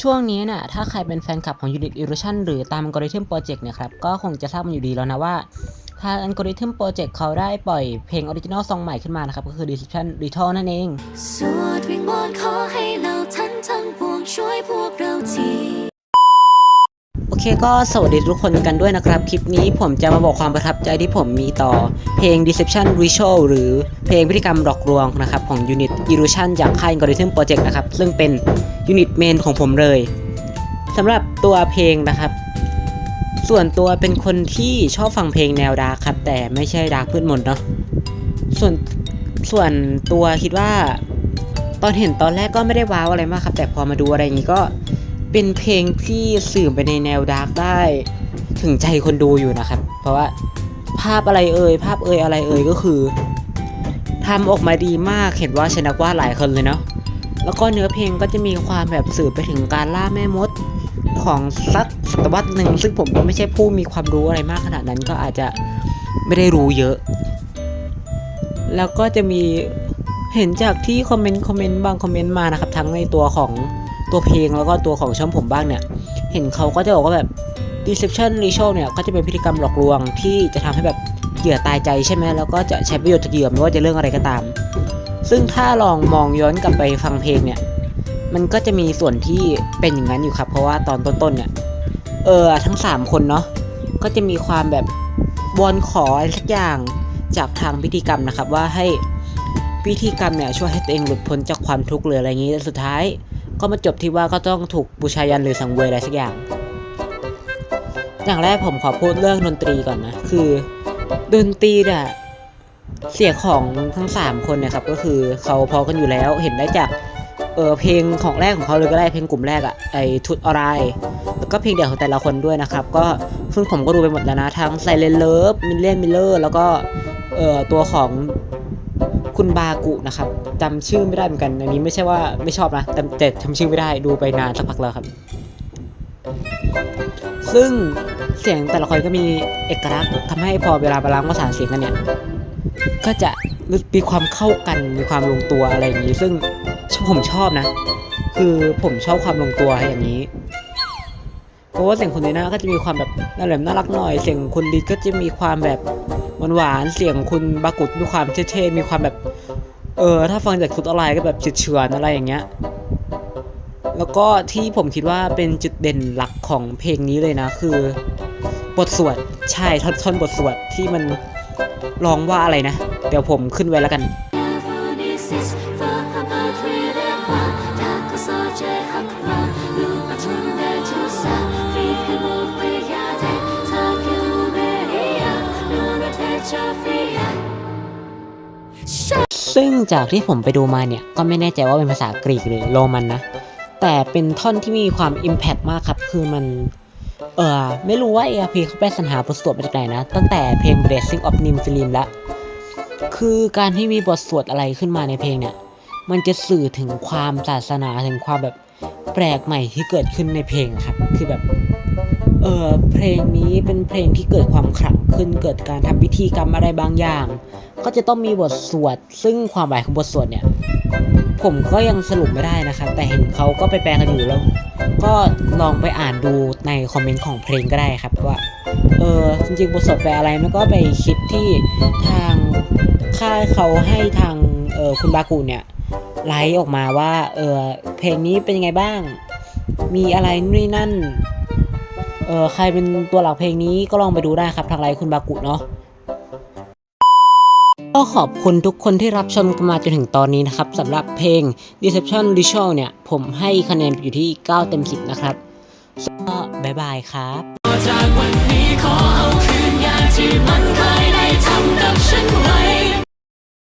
ช่วงนี้นะ่ะถ้าใครเป็นแฟนคลับของ Unit Illusion หรือตาม Algorithm Project เนี่ยครับก็คงจะทราบมันอยู่ดีแล้วนะว่าทาง Algorithm Project เขาได้ปล่อยเพลงออริจินอลซองใหม่ขึ้นมานะครับ ก็คือ Deception Ritual นั่นเองสวดวิงวอนขอให้เราท่านทั้งปวงช่วยพวกเราที ก็สวัสดีทุกคนกันด้วยนะครับ คลิปนี้ผมจะมาบอกความประทับใจที่ผมมีต่อ เพลง Deception Ritual หรือเพลงพฤติกรรมหลอกลวงนะครับ ของ Unit Illusion จากค่าย Algorithm Project นะครับ ซึ่งเป็น Unit Main ของผมเลยสำหรับตัวเพลงนะครับ ส่วนตัวเป็นคนที่ชอบฟังเพลงแนวดาร์คครับ แต่ไม่ใช่ดาร์คพืชมนเนาะส่วนส่วนตัวคิดว่า ตอนเห็นตอนแรกก็ไม่ได้ว้าวอะไรมากครับ แต่พอมาดูอะไรอย่างนี้ก็ เป็นเพลงที่สื่อไปในแนวดาร์กได้ ถึงใจคนดูอยู่นะครับ เพราะว่าภาพอะไรเอ่ยภาพเอ่ยอะไรเอ่ยก็คือทำออกมาดีมากเห็นว่าชนะว่าหลายคนเลยเนาะแล้วก็เนื้อเพลงก็จะมีความแบบสื่อไปถึงการล่าแม่มดของสักศตวรรษหนึ่งซึ่งผมก็ไม่ใช่ผู้มีความรู้อะไรมากขนาดนั้นก็อาจจะไม่ได้รู้เยอะ แล้วก็จะมีเห็นจากที่คอมเมนต์คอมเมนต์บางคอมเมนต์มานะครับ ทั้งในตัวของ ตัวเพลงแล้วก็ตัวของช่องผมบ้างเนี่ย เห็นเขาก็จะบอกว่าแบบ deception ritual เนี่ยก็จะเป็นพฤติกรรมหลอกลวงที่จะทำให้แบบเหยื่อตายใจใช่ไหมแล้วก็จะใช้ประโยชน์จากเหยื่อไม่ว่าจะเรื่องอะไรก็ตาม ซึ่งถ้าลองมองย้อนกลับไปฟังเพลงเนี่ย มันก็จะมีส่วนที่เป็นอย่างนั้นอยู่ครับ เพราะว่าตอนต้นๆเนี่ย เออทั้ง 3 คนเนาะก็จะมีความแบบวอนขออะไรสักอย่างจากทางพิธีกรรมนะครับว่าให้พิธีกรรมเนี่ยช่วยให้ตัวเองหลุดพ้นจากความทุกข์หรืออะไรอย่างนี้แต่สุดท้าย ก็มาจบที่ว่าก็ต้องถูกบูชายันหรือสังเวยอะไรสักอย่าง อย่างแรกผมขอพูดเรื่องดนตรีก่อนนะ คือดนตรีเนี่ยเสียงของทั้ง 3 คนนี่ยครับก็คือเขาพอกันอยู่แล้วเห็นได้จากเออเพลงของแรกของเขาเลยก็ได้เพลงกลุ่มแรกอะไอทุตอรายแล้วก็เพลงเดี่ยวของแต่ละคนด้วยนะครับ ก็ซึ่งผมก็ดูไปหมดแล้วนะ ทั้งไซเลนเลิฟมิลเลนมิลเลอร์แล้วก็เออตัวของ คุณบากุนะครับจำชื่อไม่ได้เหมือนกันอันนี้ไม่ใช่ว่าไม่ชอบนะแต่แต่จำชื่อไม่ได้ดูไปนานสักพักแล้วครับ ซึ่งเสียงแต่ละคนก็มีเอกลักษณ์ทำให้พอเวลาบาลานซ์ประสานเสียงกันเนี่ยก็จะมีความเข้ากันมีความลงตัวอะไรอย่างนี้ ซึ่งผมชอบนะ คือผมชอบความลงตัวอย่างนี้เพราะว่าเสียงคุณนีน่าก็จะมีความแบบน่าแหลมน่ารักหน่อย เสียงคุณลิดก็จะมีความแบบ หวานเสียงคุณบากุดมีความเท่ๆมีความแบบ เออ ถ้าฟังจากทุดอะไรก็แบบเฉือนอะไรอย่างเงี้ย แล้วก็ที่ผมคิดว่าเป็นจุดเด่นหลักของเพลงนี้เลยนะ คือบทสวดใช่ท่อนท่อนบทสวดที่มันร้องว่าอะไรนะ เดี๋ยวผมขึ้นไว้แล้วกัน จากที่ผมไปดูมาเนี่ย ก็ไม่แน่ใจว่าเป็นภาษากรีกหรือโรมันนะ แต่เป็นท่อนที่มีความ Impact มากครับ คือมัน เออไม่รู้ว่า ARP เขาไปสรรหาบทสวดมาจากไหนนะ ตั้งแต่เพลง Blessing of Nim Film ละ คือการที่มีบทสวดอะไรขึ้นมาในเพลงเนี่ย มันจะสื่อถึงความศาสนาถึงความแบบแปลกใหม่ที่เกิดขึ้นในเพลงครับ คือแบบ ออเพลงนี้เป็นเพลงที่เกิดความขลังขึ้น เกิดการทำพิธีกรรมอะไรบางอย่าง ก็จะต้องมีบทสวด ซึ่งความหมายของบทสวดเนี่ย ผมก็ยังสรุปไม่ได้นะครับแต่เห็นเขาก็ไปแปลกันอยู่แล้ว ก็ลองไปอ่านดูในคอมเมนต์ของเพลงก็ได้ครับว่าเออจริงๆบทสวดแปลอะไรมันก็ไปคิดที่ทางค่ายเขาให้ทางเออคุณบากูเนี่ยไลฟ์ออกมาว่าเออเพลงนี้เป็นยังไงบ้าง มีอะไรนู่นนี่นั่น เออใครเป็นตัวหลักเพลงนี้ก็ลองไปดูได้ครับทางไลฟ์คุณบากุเนาะก็ขอบคุณทุกคนที่รับชมกันมาจนถึงตอนนี้นะครับสำหรับเพลง Deception Ritual เนี่ย ผมให้คะแนนอยู่ที่ 9 เต็ม 10 นะครับก็บ๊ายบายครับจากวันนี้ขอเอาคืนยาที่มันเคยได้ทำกับฉันไว้